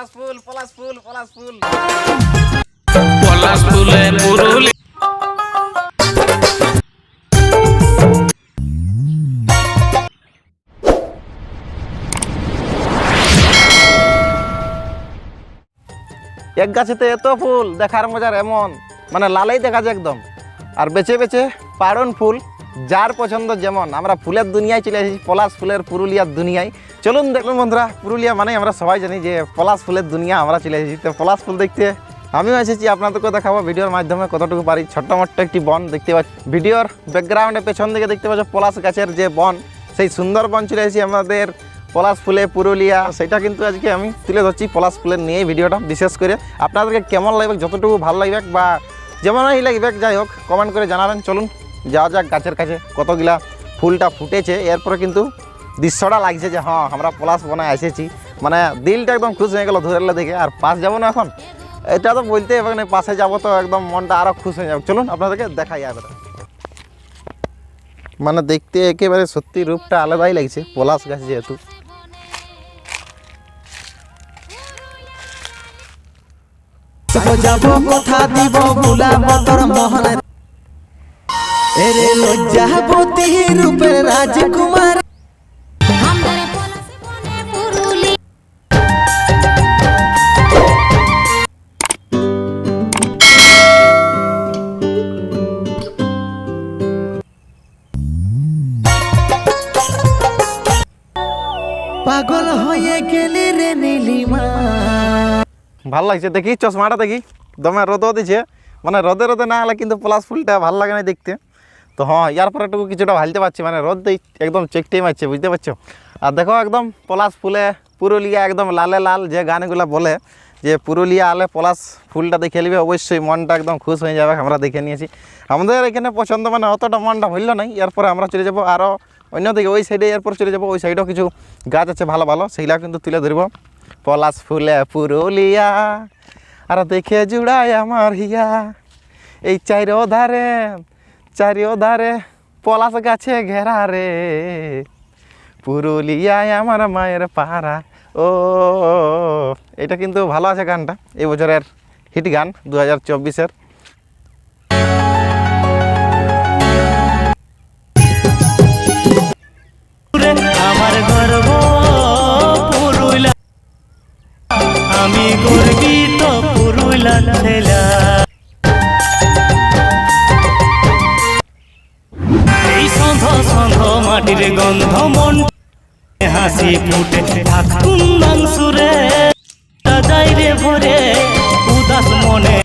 পলাশ ফুল পলাশ ফুল পলাশ ফুল পলাশ ফুলে পুরুলি এক গাছেতে এত ফুল দেখার মজার এমন। মানে লালেই দেখা যায় একদম। আর বেছে বেছে পাড়ন ফুল যার পছন্দ যেমন, আমরা ফুলের দুনিয়ায় চলে এসেছি, পলাশ ফুলের পুরুলিয়ার দুনিয়ায়। চলুন দেখুন বন্ধুরা, পুরুলিয়া মানে আমরা সবাই জানি যে পলাশ ফুলের দুনিয়া আমরা চলে এসেছি। তো পলাশ ফুল দেখতে আমিও এসেছি আপনাদেরকে দেখাবো ভিডিওর মাধ্যমে কতটুকু পারি ছোট্ট মোট্ট একটি বন দেখতে পাচ্ছি। ভিডিওর ব্যাকগ্রাউন্ডে পেছন দিকে দেখতে পাচ্ছ পলাশ গাছের যে বন, সেই সুন্দর বন চলে এসেছি আমাদের পলাশ ফুলে, পুরুলিয়া, সেটা কিন্তু আজকে আমি তুলে ধরছি পলাশ ফুলের নিয়ে ভিডিওটা বিশেষ করে। আপনাদেরকে কেমন লাগবে, যতটুকু ভালো লাগবে বা যেমনই লাগবে, যাই হোক কমেন্ট করে জানাবেন। চলুন যাওয়া যাক গাছের কাছে, কতগুলা ফুলটা ফুটেছে। এরপরে কিন্তু দৃশ্যটা লাগছে যে হ্যাঁ আমরা পলাশ বনায় এসেছি। মানে দিলটা একদম খুশ হয়ে গেল ধরেলে দেখে। আর পাশ যাব না এখন? এটা তো বলতে হবে না, পাশে যাব তো একদম মনটা আরও খুশ হয়ে যাবে। চলুন, আপনাদেরকে দেখাই যাবে মানে দেখতে একেবারে সত্যি রূপটা আলাদাই লাগছে, পলাশ গাছ যেহেতু। যাব কথা দিব ভুলাব তোর মোহনের এরে লজ্জাবতী রূপের রাজকুমার। পাগল হয়ে গেলি রে নীলিমা। ভালো লাগছে, দেখি চশমাটা দেখি। দমে রোদ দিছে। মানে রোদে রোদে না হলে কিন্তু পলাশ ফুলটা ভালো লাগে না দেখতে। তো হ্যাঁ ইয়ার কিছুটা ভালতে পারছি মানে রোদ দেই, একদম চেকটেই মারছে বুঝতে পারছ? আর দেখো একদম পলাশ ফুলে, পুরুলিয়া একদম লালে লাল যে গানগুলো বলে, যে পুরুলিয়া আলে পলাশ ফুলটা দেখে নিবে অবশ্যই মনটা একদম খুশ হয়ে যাবে, আমরা দেখে নিয়েছি। আমাদের এখানে পছন্দ মানে অতটা মনটা হইল নাই এরপরে আমরা চলে যাব আরও অন্যদিকে, ওই সাইডে এরপর চলে যাব, ওই সাইডেও কিছু গাছ আছে ভালো ভালো সেইগুলা কিন্তু তুলে ধরবো। পলাশ ফুলে পুরুলিয়া, আর দেখে জুড়ায় আমার হিয়া, এই চাইরো ধারে চারিও ধারে পলাশ গাছে ঘেরা রে। পুরুলিয়ায় আমার মায়ের পাড়া। ও, এটা কিন্তু ভালো আছে গানটা, এই বছরের হিট গান দু হাজার চব্বিশের পুরুলা আমি গর্বিত পুরুলা ছেলা। মাটির গন্ধ মন হাসি ফুটে। থাকুন সুরে যাই রে ভরে উদাস মনে।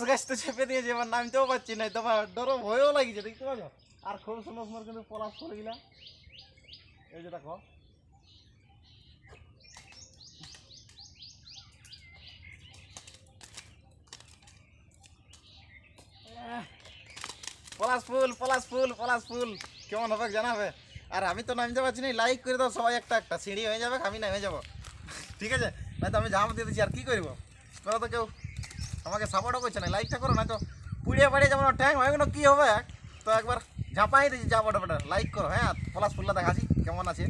পলাশ গাছ তো চেপে দিয়েছে এবার নামতেও পারছি না, তোমার ডরও ভয়ও লাগিছে, দেখতে পাচ্ছ? আর খুব সুন্দর সুন্দর কিন্তু পলাশ ফুল গিলা এই যে দেখো। পলাশ ফুল পলাশ ফুল পলাশ ফুল। কেমন হবে জানাবে? আর আমি তো নামতে পারছি না লাইক করে দাও সবাই একটা একটা, সিঁড়ি হয়ে যাবে, আমি নেমে যাব। ঠিক আছে? না তো আমি ঝাঁপ দিয়ে দিচ্ছি, আর কি করব? তোরা তো কেউ। আমাকে সাপোর্টও করছে না লাইকটা করো না তো পুড়িয়ে পাড়িয়ে যেমন ট্যাং হয় না কী হবে? তো একবার ঝাঁপাই দিচ্ছি যা বটে বটে। লাইক করো হ্যাঁ পলাশ ফুলটা দেখাচ্ছি, কেমন আছে?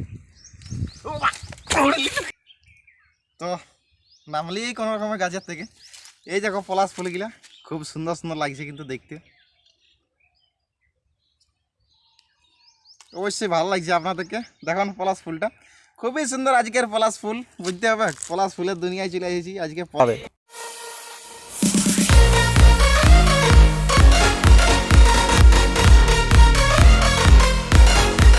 তো নামলি কোনো রকমের গাছের থেকে। এই দেখো পলাশ ফুলগুলা, খুব সুন্দর সুন্দর লাগছে কিন্তু দেখতে। অবশ্যই ভালো লাগছে আপনাদেরকে। দেখুন পলাশ ফুলটা। খুবই সুন্দর আজকের পলাশ ফুল, বুঝতে হবে? পলাশ ফুলের দুনিয়ায় চলে এসেছি, আজকে পরে